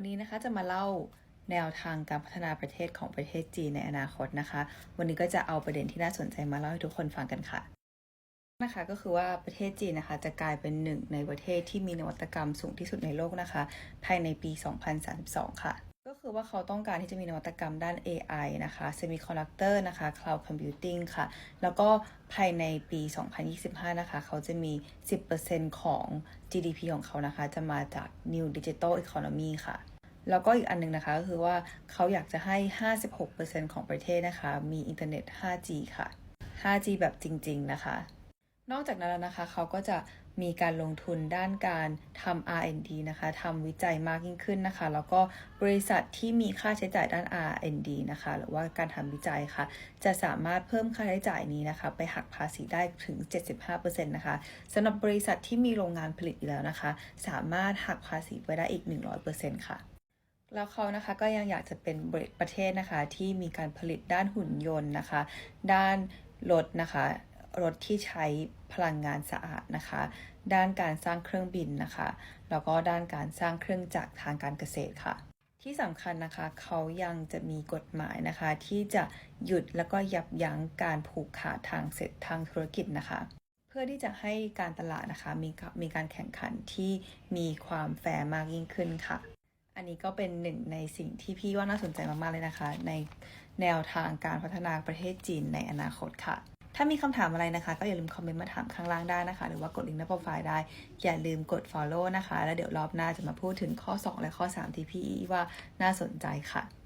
วันนี้นะคะจะมาเล่าแนวทางการพัฒนาประเทศของประเทศจีนในอนาคตนะคะ วันนี้ก็จะเอาประเด็นที่น่าสนใจมาเล่าให้ทุกคนฟังกันค่ะนะคะก็คือว่าประเทศจีนนะคะจะกลายเป็นหนึ่งในประเทศที่มีนวัตกรรมสูงที่สุดในโลกนะคะ ภายในปี 2032 ค่ะ คือว่าเขาต้องการที่จะมีนวัตกรรมด้าน AI นะคะ Semiconductor นะคะ Cloud Computing ค่ะ แล้วก็ภายในปี 2025 นะคะ เขาจะมี 10%ของ GDP ของเขานะคะ จะมาจาก New Digital Economy ค่ะ แล้วก็อีกอันหนึงนะคะก็คือว่าเขาอยากจะให้ 56%ของประเทศนะคะ มีอินเทอร์เน็ต 5G ค่ะ 5G แบบจริง ๆ นะคะ นอกจากนั้นแล้วนะคะเขาก็จะมีการลงทุนด้านการทำ R&D นะคะทำวิจัยมากยิ่งขึ้นนะคะ แล้วก็บริษัทที่มีค่าใช้จ่ายด้าน R&D นะคะ หรือว่าการทำวิจัยค่ะ จะสามารถเพิ่มค่าใช้จ่ายนี้นะคะ ไปหักภาษีได้ถึง 75%นะคะสำหรับบริษัทที่มีโรงงานผลิตอยู่แล้วนะคะ สามารถหักภาษีไปได้อีก 100%ค่ะแล้วเขานะคะก็ยังอยากจะเป็นประเทศนะคะที่มีการผลิตด้านหุ่นยนต์นะคะ ด้านรถนะคะ รถที่ใช้พลังงานสะอาดนะคะ ด้านการสร้างเครื่องบินนะคะ แล้วก็ด้านการสร้างเครื่องจักรทางการเกษตรค่ะ ที่สำคัญนะคะเขายังจะมีกฎหมายนะคะ ที่จะหยุดแล้วก็ยับยั้งการผูกขาดทางเศรษฐทางธุรกิจนะคะ เพื่อที่จะให้การตลาดนะคะมีมีการแข่งขันที่มีความแฟร์มากยิ่งขึ้นค่ะ อันนี้ก็เป็นหนึ่งในสิ่งที่พี่ว่าน่าสนใจมากๆเลยนะคะ ในแนวทางการพัฒนาประเทศจีนในอนาคตค่ะ ถ้ามีคำถามอะไรนะคะ ก็อย่าลืมคอมเมนต์มาถามข้างล่างได้นะคะ หรือว่ากดลิงก์ใน้าโปรไฟล์ได้ อย่าลืมกด follow นะคะ แล้วเดี๋ยวรอบหน้าจะมาพูดถึงข้อ 2 และข้อ 3 ที่พี่ว่าน่าสนใจค่ะ